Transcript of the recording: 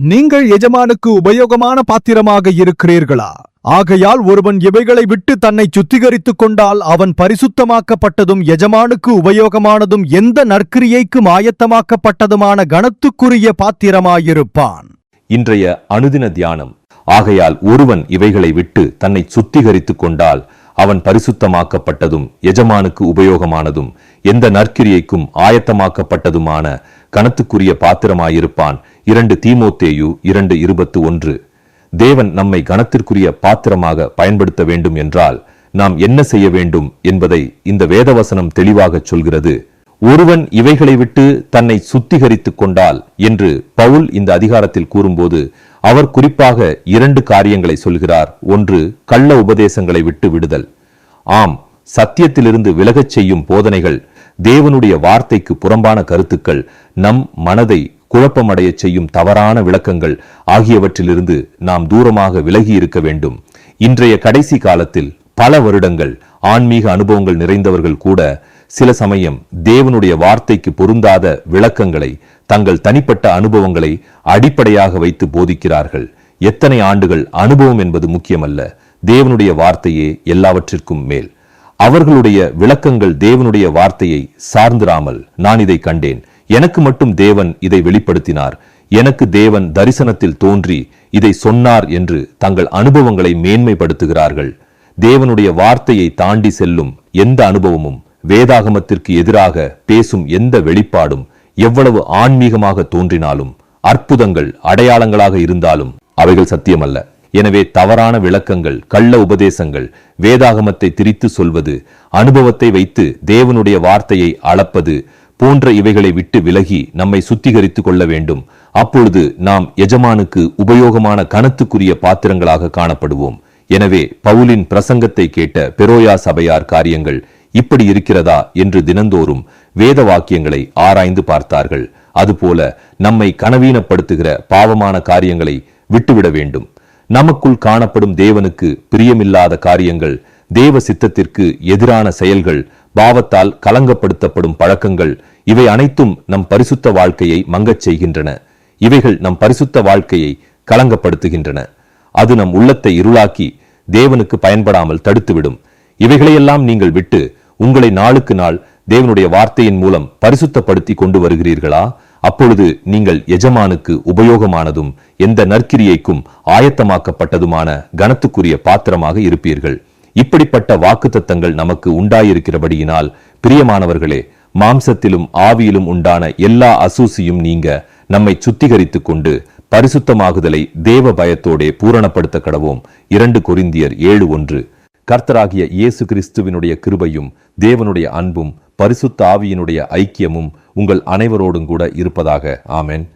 நீங்கள் எஜமானுக்கு உபயோகமான பாத்திரமாக இருக்கிறீர்களா? ஆகையால் ஒருவன் இவைகளை விட்டு தன்னை சுத்திகரித்துக் கொண்டால் அவன் பரிசுத்தமாக்கப்பட்டதும் எஜமானுக்கு உபயோகமானதும் எந்த நற்கிரியைக்கும் ஆயத்தமாக்கப்பட்டதுமான கனத்துக்குரிய பாத்திரமாயிருப்பான். இன்றைய அனுதின தியானம். ஆகையால் ஒருவன் இவைகளை விட்டு தன்னை சுத்திகரித்துக் கொண்டால் அவன் பரிசுத்தமாக்கப்பட்டதும் எஜமானுக்கு உபயோகமானதும் எந்த நற்கிரியைக்கும் ஆயத்தமாக்கப்பட்டதுமான கணத்துக்குரிய பாத்திரமாயிருப்பான். இரண்டு தீமோத்தேயு இரண்டு இருபத்து ஒன்று. தேவன் நம்மை கணத்திற்குரிய பாத்திரமாக பயன்படுத்த வேண்டும் என்றால் நாம் என்ன செய்ய வேண்டும் என்பதை இந்த வேதவசனம் தெளிவாகச் சொல்கிறது. ஒருவன் இவைகளை விட்டு தன்னை சுத்திகரித்துக் கொண்டால் என்று பவுல் இந்த அதிகாரத்தில் கூறும்போது அவர் குறிப்பாக இரண்டு காரியங்களை சொல்கிறார். ஒன்று கள்ள உபதேசங்களை விட்டு விடுதல். ஆம் சத்தியத்திலிருந்து விலகச் செய்யும் போதனைகள் தேவனுடைய வார்த்தைக்கு புறம்பான கருத்துக்கள் நம் மனதை குழப்பமடைய செய்யும் தவறான விளக்கங்கள் ஆகியவற்றிலிருந்து நாம் தூரமாக விலகி இருக்க வேண்டும். இன்றைய கடைசி காலத்தில் பல வருடங்கள் ஆன்மீக அனுபவங்கள் நிறைந்தவர்கள் கூட சில சமயம் தேவனுடைய வார்த்தைக்கு பொருந்தாத விளக்கங்களை தங்கள் தனிப்பட்ட அனுபவங்களை அடிப்படையாக வைத்து போதிக்கிறார்கள். எத்தனை ஆண்டுகள் அனுபவம் என்பது முக்கியமல்ல. தேவனுடைய வார்த்தையே எல்லாவற்றிற்கும் மேல். அவர்களுடைய விளக்கங்கள் தேவனுடைய வார்த்தையை சார்ந்திராமல் நான் இதை கண்டேன். எனக்கு மட்டும் தேவன் இதை வெளிப்படுத்தினார். எனக்கு தேவன் தரிசனத்தில் தோன்றி இதை சொன்னார் என்று தங்கள் அனுபவங்களை மேன்மைப்படுத்துகிறார்கள். தேவனுடைய வார்த்தையை தாண்டி செல்லும் எந்த அனுபவமும் வேதாகமத்திற்கு எதிராக பேசும் எந்த வெளிப்பாடும் எவ்வளவு ஆன்மீகமாக தோன்றினாலும் அற்புதங்கள் அடையாளங்களாக இருந்தாலும் அவைகள் சத்தியமல்ல. எனவே தவறான விளக்கங்கள் கள்ள உபதேசங்கள் வேதாகமத்தை திரித்து சொல்வது அனுபவத்தை வைத்து தேவனுடைய வார்த்தையை அளப்பது போன்ற இவைகளை விட்டு விலகி நம்மை சுத்திகரித்துக் கொள்ள வேண்டும். அப்பொழுது நாம் எஜமானுக்கு உபயோகமான கனத்துக்குரிய பாத்திரங்களாக காணப்படுவோம். எனவே பவுலின் பிரசங்கத்தை கேட்ட பெரோயா சபையார் காரியங்கள் இப்படி இருக்கிறதா என்று தினந்தோறும் வேத வாக்கியங்களை ஆராய்ந்து பார்த்தார்கள். அதுபோல நம்மை கனவீனப்படுத்துகிற பாவமான காரியங்களை விட்டுவிட வேண்டும். நமக்குள் காணப்படும் தேவனுக்கு பிரியமில்லாத காரியங்கள் தேவ சித்தத்திற்கு எதிரான செயல்கள் பாவத்தால் கலங்கப்படுத்தப்படும் பழக்கங்கள் இவை அனைத்தும் நம் பரிசுத்த வாழ்க்கையை மங்கச் செய்கின்றன. இவைகள் நம் பரிசுத்த வாழ்க்கையை கலங்கப்படுத்துகின்றன. அது நம் உள்ளத்தை இருளாக்கி தேவனுக்கு பயன்படாமல் தடுத்துவிடும். இவைகளையெல்லாம் நீங்கள் விட்டு உங்களை நாளுக்கு நாள் தேவனுடைய வார்த்தையின் மூலம் பரிசுத்தப்படுத்தி கொண்டு வருகிறீர்களா? அப்பொழுது நீங்கள் எஜமானுக்கு உபயோகமானதும் எந்த நற்கிரியைக்கும் ஆயத்தமாக்கப்பட்டதுமான கனத்துக்குரிய பாத்திரமாக இருப்பீர்கள். இப்படிப்பட்ட வாக்குத்தத்தங்கள் நமக்கு உண்டாயிருக்கிறபடியினால் பிரியமானவர்களே மாம்சத்திலும் ஆவியிலும் உண்டான எல்லா அசூசியும் நீங்க நம்மை சுத்திகரித்துக் கொண்டு பரிசுத்தமாகுதலை தேவ பயத்தோடே பூரணப்படுத்த கடவோம் இரண்டு கொரிந்தியர் ஏழு ஒன்று. கர்த்தராகிய இயேசு கிறிஸ்துவினுடைய கிருபையும் தேவனுடைய அன்பும் பரிசுத்த ஆவியினுடைய ஐக்கியமும் உங்கள் அனைவரோடும் கூட இருப்பதாக. ஆமென்.